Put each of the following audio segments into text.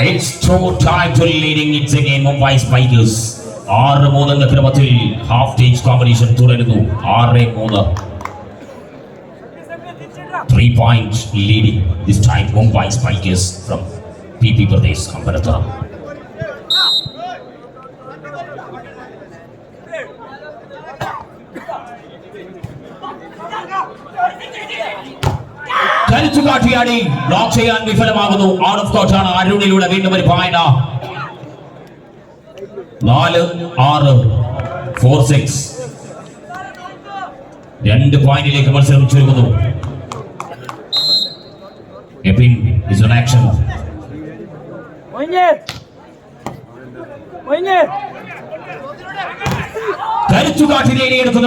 It's two time to leading it again Mumbai Spikers. ആറ് മൂന്ന് എന്ന ക്രമത്തിൽ ഹാഫ് സ്റ്റേജ് കോമ്പറ്റീഷൻ തുടരുന്നു ആറ് മൂന്ന് three point leading this time Mumbai Spikers from P P Pradesh Ambalathara കാട്ടിയാടി block ചെയ്യാൻ വിഫലമാകുന്നു. ഔട്ട് ഓഫ് കോട്ടാണ് അരുണിലൂടെ വീണ്ടും ഒരു പോയിന്റ് നാല് ആറ് ഫോർ സിക്സ് രണ്ട് പോയിന്റിലേക്ക് മത്സരം ചുരുങ്ങുന്നു. എപ്പിൻ ഇസ് ഓൺ ആക്ഷൻ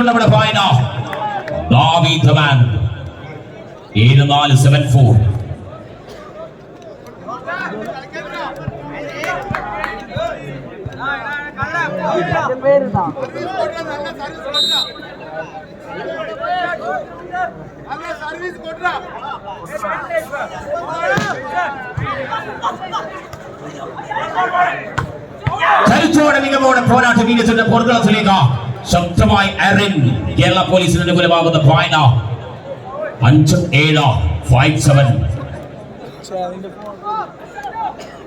നമ്മുടെ പായന ദാവീദ് ധമാൻ ഏഴ് സെവൻ ഫോർ ധരിച്ചോടെ മികവോടെ ശക്തമായി അറിൻ കേരള പോലീസിന് അനുകൂലമാകുന്ന പോയിന്റ് അഞ്ച് ഏഴ് ഫൈവ് സെവൻ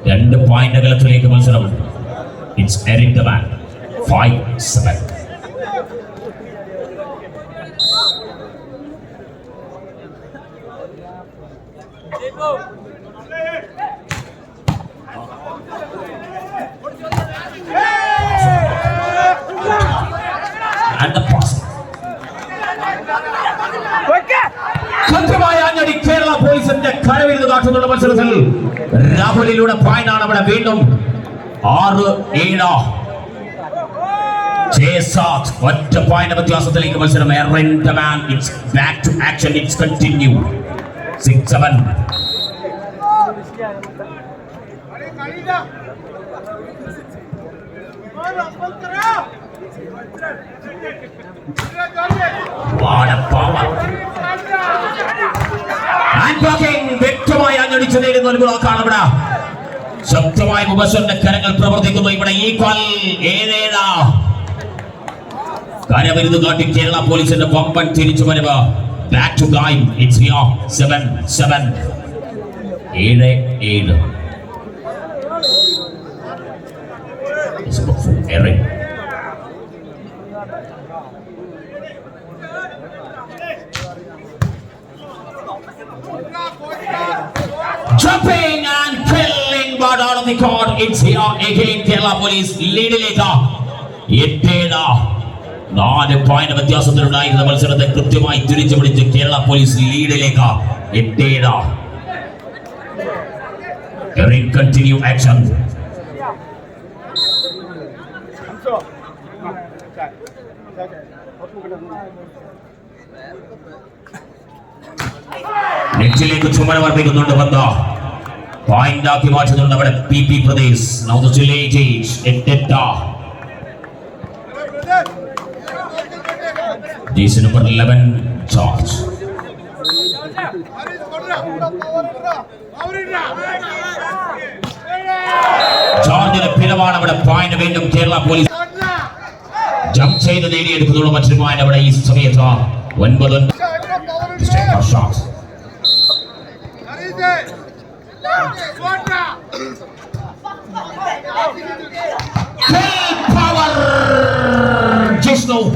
രണ്ട് പോയിന്റ് അകലത്തിലേക്ക് മത്സരം. It's Erin the man five കൃത്യമായ അഞ്ഞടി കേരള പോലീസിന്റെ കരവിരുന്ന് കാട്ടുന്നുള്ള മത്സരത്തിൽ. രാഹുലിലൂടെ പോയിന്റാണ് അവിടെ വീണ്ടും ആറ് ഏഴ്. ഒറ്റ പോയിന്റ് വ്യത്യാസത്തിലേക്ക് മത്സരം. Man it's back to action it's continue six seven കളിയില്ല. വ്യക്തമായി അഞ്ഞടിച്ചു നേടുന്ന ഒരു ബ്ലോക്കാണ് ഇവിടെ. ശക്തമായ മുബസറിന്റെ കരങ്ങൾ പ്രവർത്തിക്കുന്നു ഇവിടെ ഈ കാൽ ഏതേതാ? കരവിരുന്ന് കാട്ടി കേരള പോലീസിന്റെ പമ്പൻ തിരിച്ചു വരവ്. Back to time it's here seven seven ഏഴ് ഏഴ്. It's Eric. Jumping and killing but out of the court. It's here again Kerala Police ലീഡിലേക്ക് എട്ടേഴ് നാല് പോയിന്റ് വ്യത്യാസത്തിലുണ്ടായിരുന്ന മത്സരത്തെ കൃത്യമായി തിരിച്ചു പിടിച്ച് Kerala police ലീഡിലേക്ക് എട്ടേഴ് continue action നെറ്റിലേക്ക് ചുമല വർപ്പിക്കുന്നുണ്ട് പന്ത point ആക്കി മാറ്റുന്നുണ്ട് അവിടെ പി പി പ്രദേശ് ജേസി നമ്പർ 11 ജോർജ് ജോർജിന്റെ പിഴവാണ് അവിടെ പോയിന്റ് വീണ്ടും കേരള പോലീസ് ജംപ് ചെയ്ത് നേടിയെടുക്കുന്നുള്ള മറ്റൊരു പോയിന്റ് അവിടെ ഈ സമയത്ത്. ഒൻപത്. Mistake Take power, just now.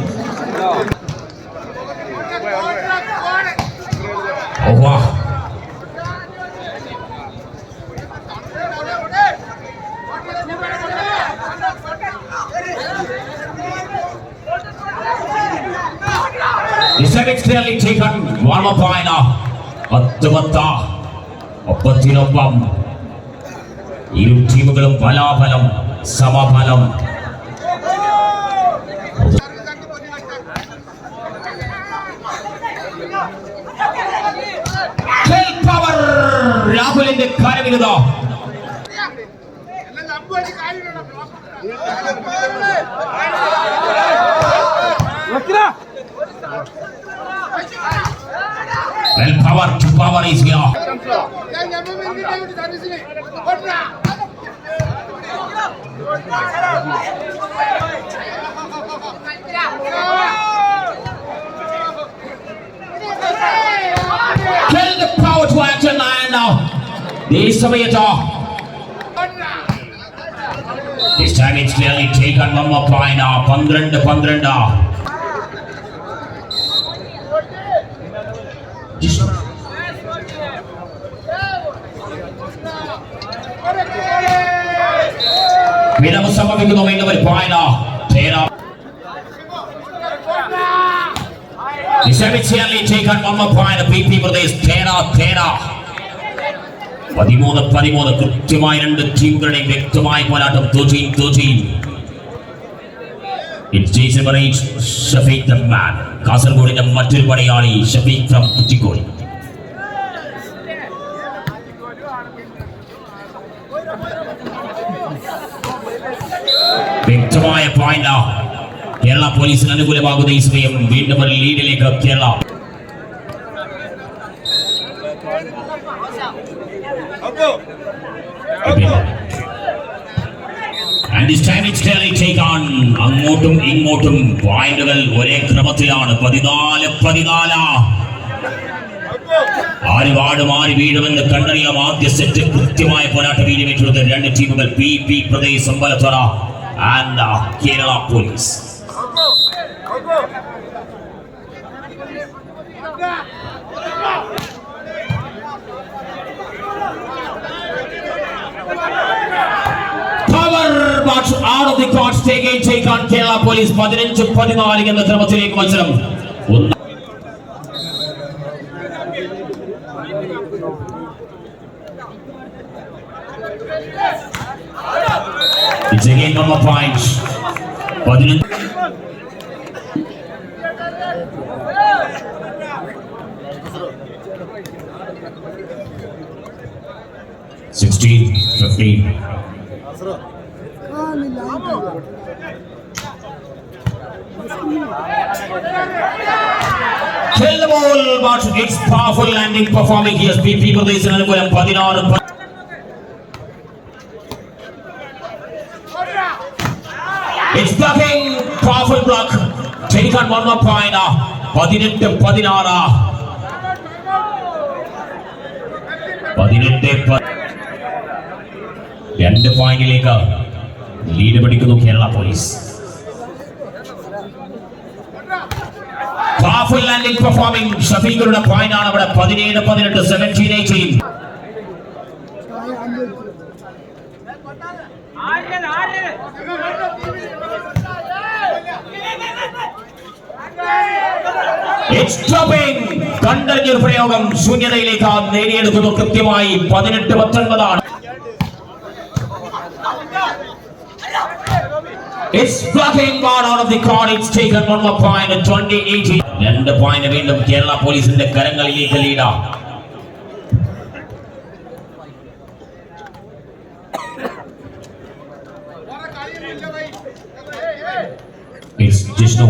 Oh wow. Islamic clearly taken one more point ah, off. ഒപ്പത്തിനൊപ്പം ഇരു ടീമുകളും ഫലാഫലം സമഫലം. രാഹുലിന്റെ കരവിരുത നമ്പടി കാര്യമില്ല Wakira! Well power to power is here. Tell the power to action line now. This way at. This time it's clearly taken one more point now. 12 12 വിലമ സമർപ്പിക്കുന്നു വേണ്ടവർ പായന ചേരാ നിശമിച്ചേർലി ചേക്കാൻ വന്ന പായന പി പി പ്രദേശ് ചേരാ ചേരാ പതിമൂന്ന് പതിമൂന്ന് കൃത്യമായ രണ്ട് ടീമുകളുടെയും വ്യക്തമായ പോരാട്ടം തോജീൻ തോജീൻ It's Jason Murray, Shafiq the man. കാസർഗോഡിന്റെ മറ്റൊരു പടയാളി ഷഫീഖ് ഫ്രം കുറ്റിക്കോട്. വ്യക്തമായ പോയിന്റ് കേരള പോലീസിന് അനുകൂലമാകുന്ന ഈ സമയം വീണ്ടും ഒരു ലീഡിലേക്ക് Kerala. And this time it's clearly take on. അങ്ങോട്ടും ഇങ്ങോട്ടും പോയിന്റുകൾ ഒരേ ക്രമത്തിലാണ്. പതിനാല് പതിനാല്. ആര് വാടും ആര് വീഴുമെന്ന് കണ്ടറിയാം. ആദ്യ സെറ്റ് കൃത്യമായ പോരാട്ട വീര്യമേറ്റെടുത്ത രണ്ട് ടീമുകൾ P P Pradesh Ambalathara and Kerala police. Power box out of the courts take take on Kerala police പതിനഞ്ച് പതിനാല് എന്ന ക്രമത്തിലേക്ക് മത്സരം ഒന്ന് It's again one more point. പതിനഞ്ച് Sixteen, fifteen. Kill the ball, but it's powerful landing performing here. PP പ്രദേശത്തിന് അനുകൂലം പതിനാറ് പ- It's blocking, powerful block. Take on one more point. ah. പതിനെട്ട് പതിനാറ് പതിനെട്ട് പ- രണ്ട് പോയിന്റിലേക്ക് ലീഡ് പഠിക്കുന്നു Kerala police. Powerful landing performing പ്രയോഗം ശൂന്യതയിലേക്ക് നേടിയെടുക്കുന്നു. കൃത്യമായി പതിനെട്ട് പത്തൊൻപതാണ്. It's blocking ball out of the court. It's taken one more point at 2018. രണ്ട് പോയിന്റ് വീണ്ടും കേരള പോലീസിന്റെ കരങ്ങളിലേക്ക് ലീഡ It's Jishnu.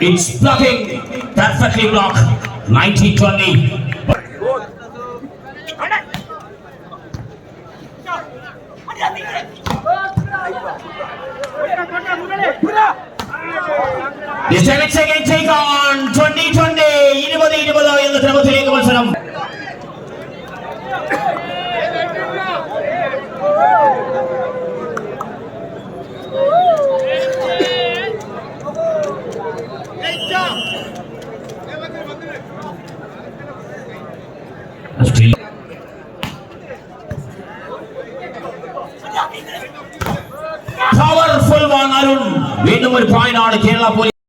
It's blocking. Perfectly the 90 20. This time it's again take on 20 20 20 20 in the